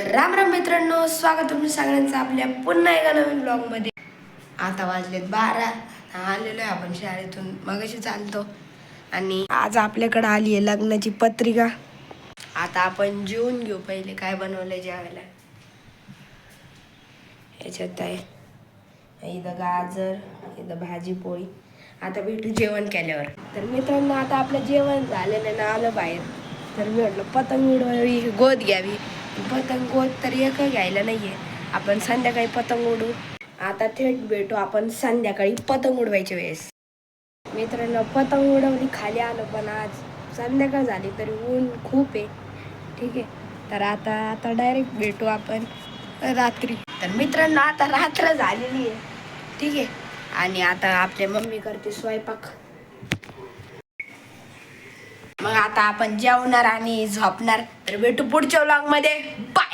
तर राम राम मित्रांनो स्वागत तुम्ही सगळ्यांचं आपल्या पुन्हा एका नवीन ब्लॉगमध्ये आता वाजलेत बारा आलेलो आहे आपण शाळेतून मगाशी चालतो. आणि आज आपल्याकडे आली आहे लग्नाची पत्रिका. आता आपण जेवून घेऊ पहिले काय बनवलंय जेवायला. याच्यात आहे इथं गाजर इथं भाजी पोळी आता भेटू जेवण केल्यावर. तर मित्रांनो आता आपलं जेवण झालेलं आहे ना आलं बाहेर. तर मी म्हटलं पतंग उडवावी गोद घ्यावी. पतंग गोद तर एक घ्यायला नाही आहे आपण संध्याकाळी पतंग उडू. आता थेट भेटू आपण संध्याकाळी पतंग उडवायच्या वेळेस. मित्रांनो पतंग उडवली खाली आलो पण आज संध्याकाळ झाली तरी ऊन खूप आहे. ठीक आहे. तर आता आता डायरेक्ट भेटू आपण रात्री. तर मित्रांनो आता रात्र झालेली आहे. ठीक आहे. आणि आता आपल्या मम्मी करते स्वयंपाक. मग आता आपण जेवणार आणि झोपणार. तर भेटू पुढच्या vlog मध्ये. बाय